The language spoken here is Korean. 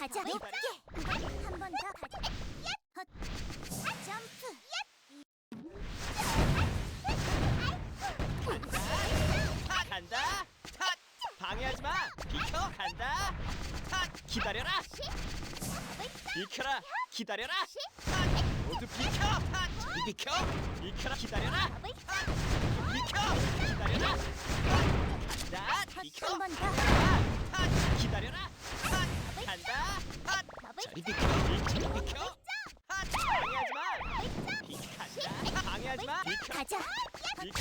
가자 높게 방해하지 마. 비켜. 간다. 탓. 기다려라. 비켜라. 기다려라. 탓. 모두 비켜. 탓. 저리 비켜. 비켜라. 기다려라. 탓. 비켜. 기다려라. 탓. 간다. 비켜. 탓. 기다려라. 탓. 간다. 탓. 저리 비켜. 저리 비켜. 탓. 방해하지 마. 비 간다. 방해하지 마. 비켜. 가자 비켜.